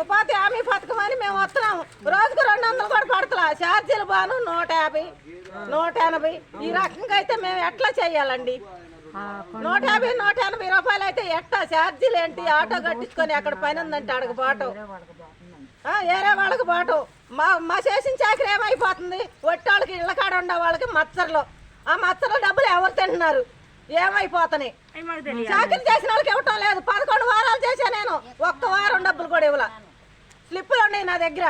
ఉపాధి హామీ పథకం అని మేము వస్తున్నాము. రోజుకు రెండు వందలు కూడా పడతలా. ఛార్జీలు బాను నూట యాభై నూట ఎనభై. ఈ రకంగా అయితే మేము ఎట్లా చేయాలండి? నూట యాభై నూట ఎనభై రూపాయలు అయితే ఎట్లా? ఛార్జీలు ఏంటి? ఆటో కట్టించుకొని అక్కడ పని ఉందంటే అడగ బాటు ఏరే వాళ్ళకి బాటు మా మా చేసిన చాకరీ ఏమైపోతుంది? ఒట్టాళ్ళకి ఇళ్ళ కాడ ఉండే వాళ్ళకి మచ్చర్లు. ఆ మచ్చర్ల డబ్బులు ఎవరు తింటున్నారు? ఏమైపోతున్నాయి? చాకరీ చేసిన వాళ్ళకి ఇవ్వటం లేదు పదకొండు వారాలు చేశా నేను ఒక్క వారం డబ్బులు కూడా ఇవ్వలా స్లిప్పులు ఉన్నాయి నా దగ్గర.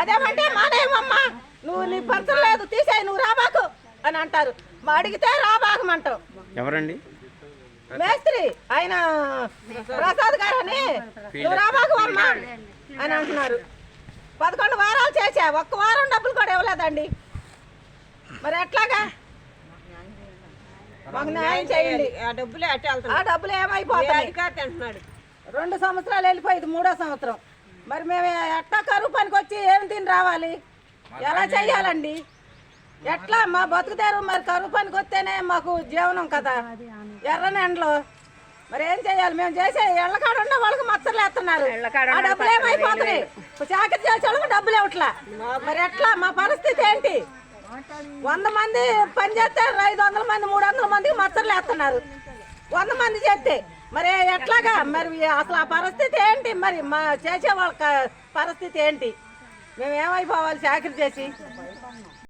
అదేమంటే మానేయమమ్మా నువ్వు నీ పంచం లేదు తీసేయి నువ్వు రాబాకు అని అంటారు. మా అడిగితే రాబాకమంటావు ఎవరండి? మేస్త్రి ఆయన ప్రసాద్ గారు అని. నువ్వు రాబాకు అమ్మా అని అంటున్నారు. పదకొండు వారాలు చేసా ఒక్క వారం డబ్బులు కూడా ఇవ్వలేదండి. మరి ఎట్లాగా? మాకు న్యాయం చేయండి. ఆ డబ్బులే ఆ డబ్బులు ఏమైపోతాయి అధికారి తింటున్నాడు రెండు సంవత్సరాలు వెళ్ళిపోయింది మూడో సంవత్సరం. మరి మేము ఎట్లా కరువు పనికి వచ్చి ఏం తిని రావాలి? ఎలా చెయ్యాలండి? ఎట్లా మా బతుకుతారు మరి కరువు పనికి వస్తేనే మాకు జీవనం కదా? ఎర్రని ఎండలో మరి ఏం చేయాలి మేము చేసే ఎళ్ళకాడ ఉన్న వాళ్ళకి మచ్చలు వేస్తున్నారు. ఆ డబ్బులు ఏమైపోతున్నాయి? చాకరీ చేసే వాళ్ళకి డబ్బులు ఇవ్వట్లా. మరి ఎట్లా? మా పరిస్థితి ఏంటి? వంద మంది పని చేస్తే ఐదు వందల మంది మూడు వందల మందికి మచ్చలు వేస్తున్నారు. వంద మంది చేస్తే మరి ఎట్లాగా? మరి అసలు ఆ పరిస్థితి ఏంటి? మరి మా చేసే వాళ్ళ పరిస్థితి ఏంటి? మేము ఏమైపోవాలి చాకరీ చేసి?